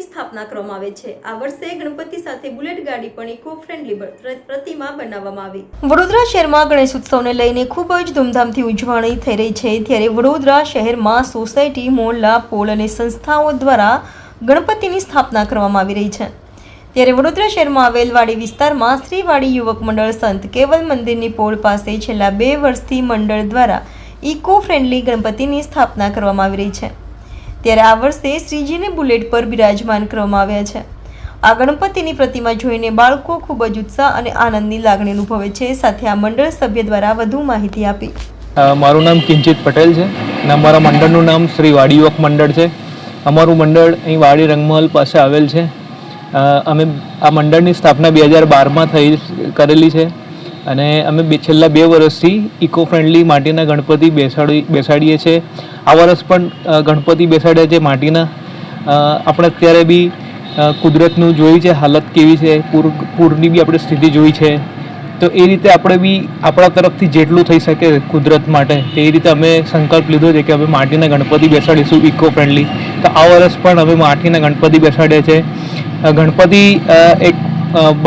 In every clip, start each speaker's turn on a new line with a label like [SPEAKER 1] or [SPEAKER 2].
[SPEAKER 1] સ્થાપના કરવામાં આવે છે. આ વર્ષે ગણપતિ સાથે બુલેટ ગાડી પણ ઇકો ફ્રેન્ડલી પ્રતિમા બનાવવામાં આવી. વડોદરા શહેરમાં ગણેશ ઉત્સવને લઈને ખૂબ જ ધૂમધામથી ઉજવણી થઈ રહી છે. ત્યારે વડોદરા શહેરમાં સોસાયટી, મોહલ્લા, પોલ અને સંસ્થાઓ દ્વારા ગણપતિની સ્થાપના કરવામાં આવી રહી છે. ત્યારે વડોદરા શહેરમાં આવેલ વાડી વિસ્તારમાં શ્રીવાડી યુવક મંડળ સંત કેવલ મંદિરની પોળ પાસે છેલ્લા બે વર્ષથી મંડળ દ્વારા ઇકો ફ્રેન્ડલી ગણપતિની સ્થાપના કરવામાં આવી રહી છે. ત્યારે આ વર્ષે શ્રીજીને બુલેટ પર બિરાજમાન કરવામાં આવ્યા છે. આ ગણપતિની પ્રતિમા જોઈને બાળકો ખૂબ જ ઉત્સાહ અને આનંદની લાગણી અનુભવે છે. સાથે આ મંડળ સભ્ય દ્વારા વધુ માહિતી આપી.
[SPEAKER 2] મારું નામ કિંચિત પટેલ છે અને અમારા મંડળનું નામ શ્રી વાડી યુવક મંડળ છે. અમારું મંડળ અહીં વાડી રંગમહલ પાસે આવેલ છે. અમે આ મંડળની સ્થાપના બે હજાર બારમાં થઈ કરેલી છે. અને અમે બે છેલ્લા બે વર્ષથી ઇકો ફ્રેન્ડલી માટીના ગણપતિ બેસાડી બેસાડીએ છીએ. આ વર્ષ પણ ગણપતિ બેસાડ્યા છે માટીના. આપણે અત્યારે બી કુદરતનું જોઈ છે હાલત કેવી છે, પૂર પૂરની બી આપણે સ્થિતિ જોઈ છે. તો એ રીતે આપણે બી આપણા તરફથી જેટલું થઈ શકે કુદરત માટે, તે રીતે અમે સંકલ્પ લીધો છે કે અમે માટીના ગણપતિ બેસાડીશું ઇકો ફ્રેન્ડલી તો આ વર્ષ પણ અમે માટીના ગણપતિ બેસાડ્યા છે. ગણપતિ એક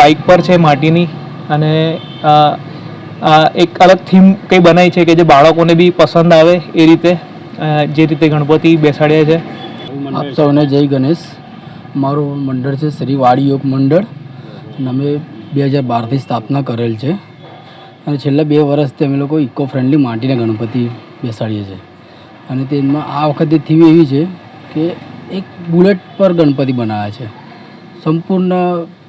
[SPEAKER 2] બાઇક પર છે માટીની. અને એક અલગ થીમ કંઈ બનાવી છે કે જે બાળકોને બી પસંદ આવે એ રીતે જે રીતે ગણપતિ બેસાડ્યા છે.
[SPEAKER 3] આપ સૌને જય ગણેશ. મારું મંડળ છે શ્રી વાડી યોગ મંડળ. અને અમે બે હજાર બારથી સ્થાપના કરેલ છે. અને છેલ્લા બે વર્ષથી અમે લોકો ઇકો ફ્રેન્ડલી માટીના ગણપતિ બેસાડીએ છીએ. અને તેમાં આ વખતે થીમ એવી છે કે એક બુલેટ પર ગણપતિ બનાવ્યા છે. સંપૂર્ણ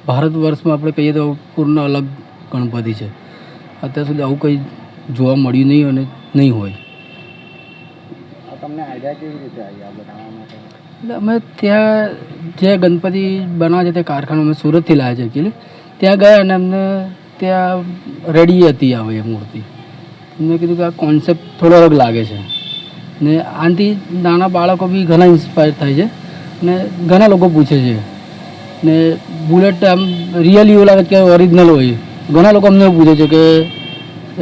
[SPEAKER 3] ભારત વર્ષમાં આપણે કહીએ તો પૂર્ણ અલગ ગણપતિ છે. અત્યાર સુધી આવું કંઈ જોવા મળ્યું નહીં અને નહીં હોય. એટલે અમે ત્યાં જે ગણપતિ બનાવે છે તે કારખાનું અમે સુરતથી લાવ્યા છે એકચ્યુઅલી ત્યાં ગયા અને અમને ત્યાં રેડી હતી આવે એ મૂર્તિ. મેં કીધું કે આ કોન્સેપ્ટ થોડો અલગ લાગે છે. ને આનાથી નાના બાળકો બી ઘણા ઇન્સ્પાયર થાય છે. ને ઘણા લોકો પૂછે છે. ને બુલેટ આમ રિયલ એવું લાગે કે ઓરિજિનલ હોય. ઘણા લોકો અમને પૂછે છે કે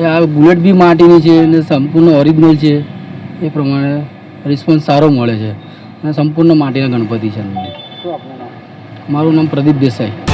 [SPEAKER 3] આ બુલેટ બી માટીની છે ને સંપૂર્ણ ઓરિજિનલ છે? એ પ્રમાણે રિસ્પોન્સ સારો મળે છે. અને સંપૂર્ણ માટીના ગણપતિ છે મારું નામ પ્રદીપ દેસાઈ.